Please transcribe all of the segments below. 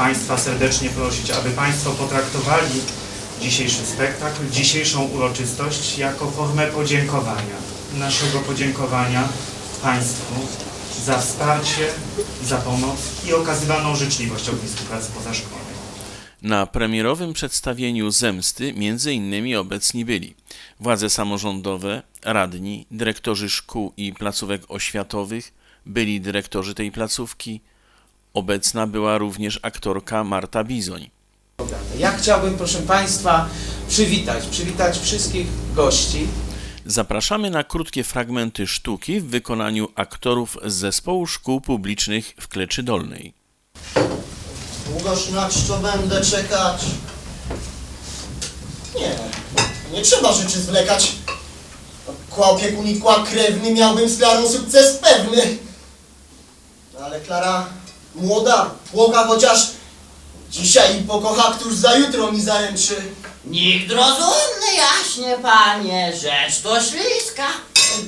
Państwa serdecznie prosić, aby Państwo potraktowali dzisiejszy spektakl, dzisiejszą uroczystość jako formę podziękowania. Naszego podziękowania Państwu za wsparcie, za pomoc i okazywaną życzliwość ognisku pracy pozaszkolnej. Na premierowym przedstawieniu Zemsty między innymi obecni byli władze samorządowe, radni, dyrektorzy szkół i placówek oświatowych, byli dyrektorzy tej placówki. Obecna była również aktorka Marta Bizoń. Ja chciałbym, proszę Państwa, przywitać, przywitać wszystkich gości. Zapraszamy na krótkie fragmenty sztuki w wykonaniu aktorów z Zespołu Szkół Publicznych w Kleczy Dolnej. Długoż na czczo będę czekać? Nie, nie trzeba rzeczy zwlekać. Kła opiekun i kła krewny miałbym z Klarą sukces pewny. Ale Klara młoda, płocha chociaż dzisiaj pokocha, któż za jutro mi zaręczy. Nikt rozumny, jaśnie panie, rzecz to śliska.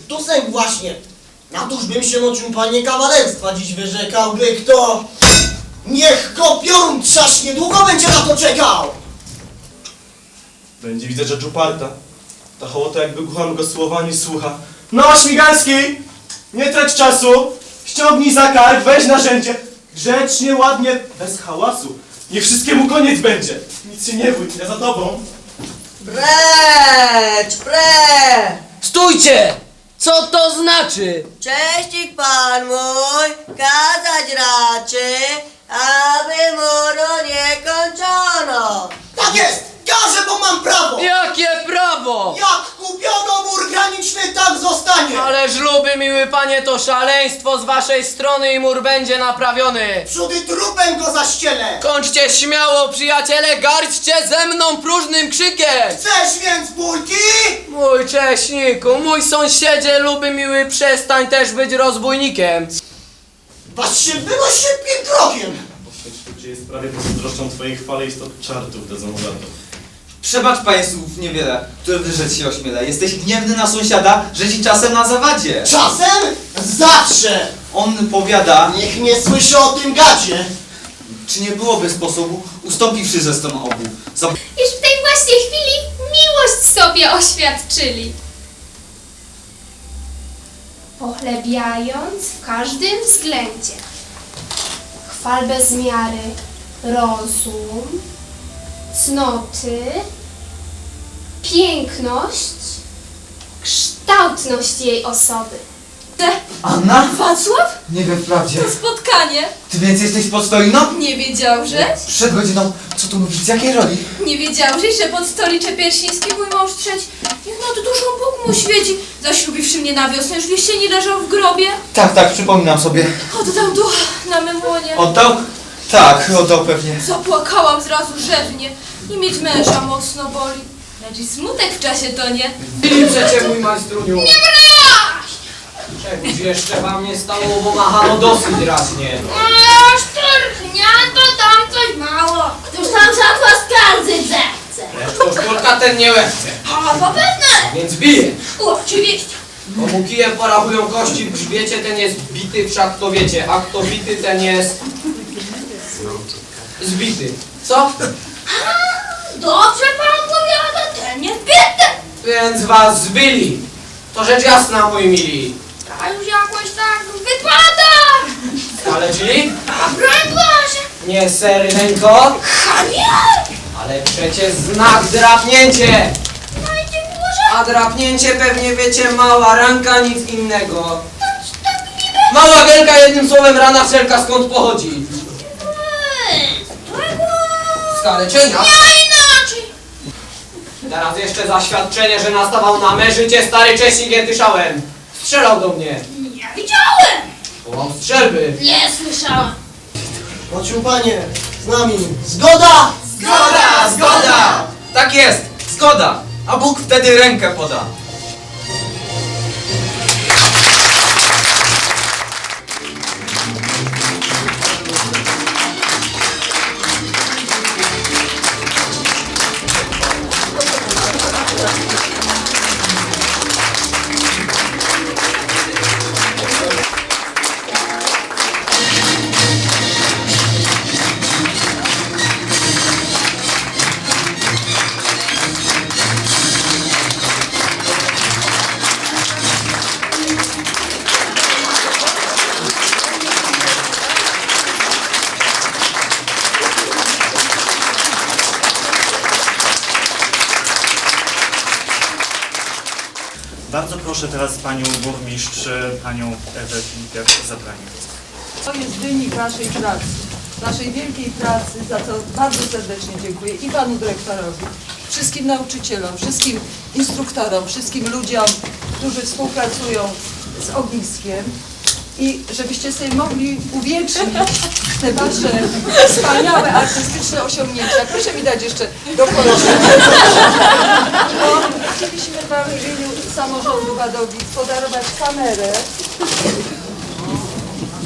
Tu sęk właśnie. Na tuż bym się moczył panie kawalerstwa dziś wyrzekałby kto. Niech go piorun trzasz, niedługo będzie na to czekał. Będzie widzę rzecz uparta. Ta hołota jakby głucham go słowa nie słucha. No, Śmigalski! Nie trać czasu! Ściągnij za kark, weź narzędzie. Grzecznie, ładnie, bez hałasu. Niech wszystkiemu koniec będzie. Nic się nie bój, ja za tobą. Precz, precz! Stójcie! Co to znaczy? Cześcik pan mój, kazać raczy, aby tak zostanie! Ale żluby, miły panie, to szaleństwo z waszej strony i mur będzie naprawiony. Wszudy trupem go zaścielę! Kończcie śmiało, przyjaciele, garćcie ze mną próżnym krzykiem! Chcesz więc bójki? Mój cześniku, mój sąsiedzie, luby miły, przestań też być rozbójnikiem. Was się było szybkim krokiem! Gdzie jest prawie pozdroszczą twojej chwale i stop czartów dadzą za to. Przebacz słów niewiele, które wyrzec się ośmiele. Jesteś gniewny na sąsiada, że ci czasem na zawadzie. Czasem? Zawsze! On powiada, Niech nie słyszy o tym gadzie! czy nie byłoby sposobu, ustąpiwszy ze stron obu. Za... iż w tej właśnie chwili miłość sobie oświadczyli. Pochlebiając w każdym względzie. Chwal bez miary, rozum, cnoty, piękność, kształtność jej osoby. Anna? Wacław? Nie wiem wprawdzie. Spotkanie. Ty więc jesteś pod stoiną? Nie wiedział, że? Przed godziną, co tu mówisz, z jakiej roli? Nie wiedziałżeś, że pod stolicze pierścińskie mój mąż trzeć, jak nad duszą Bóg mu świeci, zaślubiwszy mnie na wiosnę, już w jesieni leżał w grobie. Tak, tak, przypominam sobie. Oddał ducha na mym łonie. Oddał? Tak, oddał pewnie. Zapłakałam zrazu rzewnie i mieć męża mocno boli. Lecz i smutek w czasie to nie. I przecie mój majstruniu. Nie Czegoś jeszcze wam nie stało, bo machano dosyć raźnie. Aż szturchnia, to tam coś mało. Któż tam szatła skarży zechce. To szturka ten nie łechce, A, zapewne. więc bije. Oczywiście. Komu kijem porachują kości w grzbiecie, ten jest bity, wszak to wiecie, a kto bity, ten jest... Zbity. Co? Dobrze pan powiada, ten jest biedny. Więc was zbyli. To rzecz jasna, moi mili. A już jakoś tak wypada. Ale czyli? A broń Boże. Nie seryneńko, Chamie. ale przecież znak drapnięcie. Dajcie może. A drapnięcie pewnie wiecie, mała ranka, nic innego. Mała wielka, jednym słowem rana wszelka skąd pochodzi. Skaleczenia. A inaczej. Teraz jeszcze zaświadczenie, że nastawał na me życie stary Czesik Jetyszałem. Strzelał do mnie. Nie widziałem. Połam strzelby. Nie słyszałam. Pocił panie, z nami. Zgoda! Zgoda, zgoda! Tak jest, zgoda. A Bóg wtedy rękę poda. Bardzo proszę teraz panią burmistrz, panią Ewę Filipiak o zabranie głosu. To jest wynik naszej pracy, naszej wielkiej pracy, za co bardzo serdecznie dziękuję i panu dyrektorowi, wszystkim nauczycielom, wszystkim instruktorom, wszystkim ludziom, którzy współpracują z ogniskiem i żebyście sobie mogli uwiecznić te wasze wspaniałe artystyczne osiągnięcia. Proszę mi dać jeszcze dokończyć. Chcieliśmy Wam w imieniu samorządu Wadowic podarować kamerę,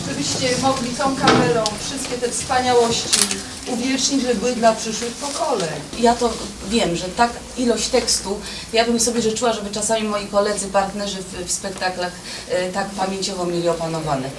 żebyście mogli tą kamerą wszystkie te wspaniałości uwiecznić, żeby były dla przyszłych pokoleń. Ja to wiem, że tak ilość tekstu, ja bym sobie życzyła, żeby czasami moi koledzy, partnerzy w, w spektaklach e, tak pamięciowo mieli opanowane.